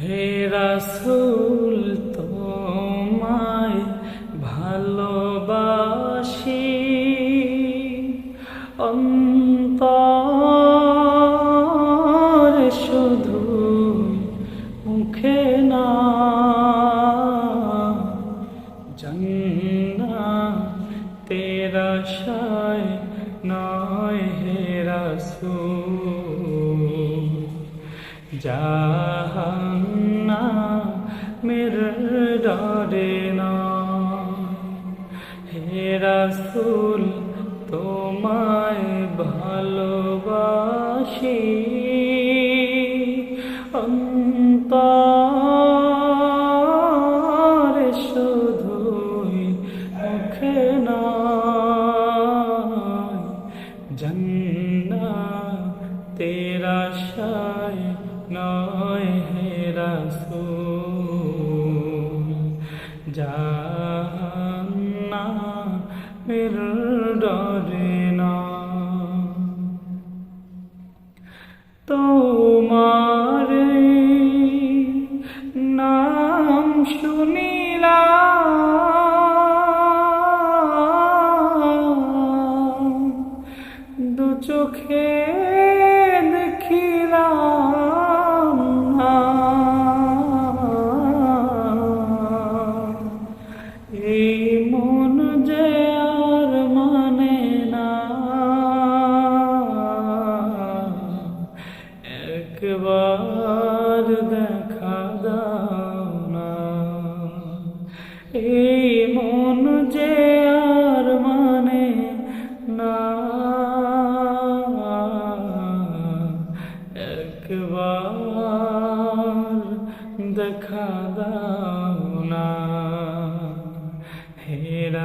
হে রাসুল তোমায় ভালোবাসি। অন্তর জাহান্না মের ডরে না। হে রাসুল তোমায় ভালোবাসি। অন্তরে জাহান্না মের ডরে না। তোমার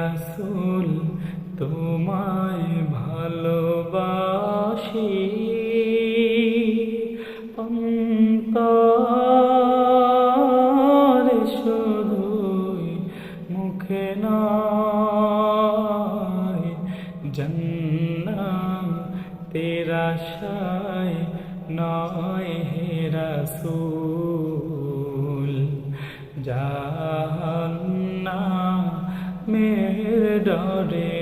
রাসূল তোমায় ভালোবাসি। অন্তরে শুধুই মুখে নয় জন্না তেরা শায় নয় হে রাসূল। জাহান্না ডরে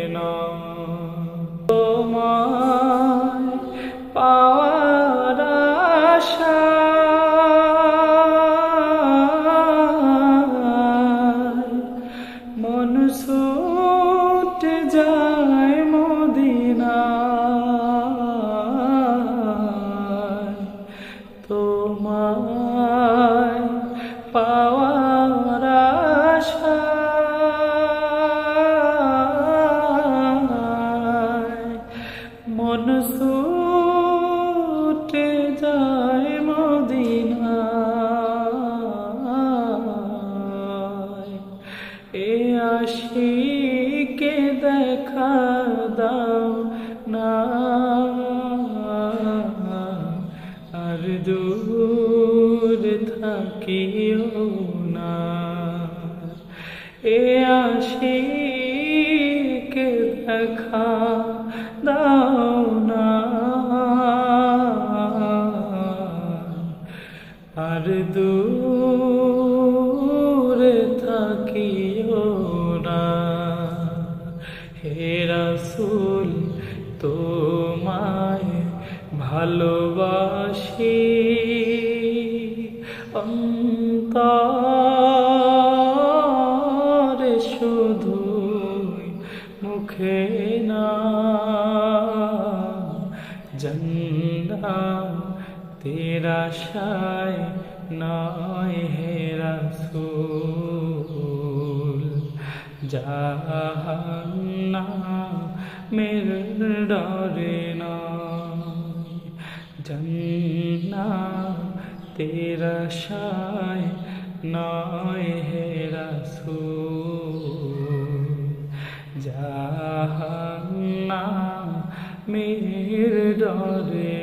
ছুটে যায় মদিনায়। তোমায় থাকিও না। এ আশিকে দেখা দাও না। আর দূরে থাকিও না। তোমায় ভালোবাসি। অন্তরে শুধুই মুখে না। জন্না তেরা শায় নয় হে রাসূল। জাহান্না মের ডরে নয়। জন্না তেরা শায় নয় হে রাসূল জাহান্না মের ডরে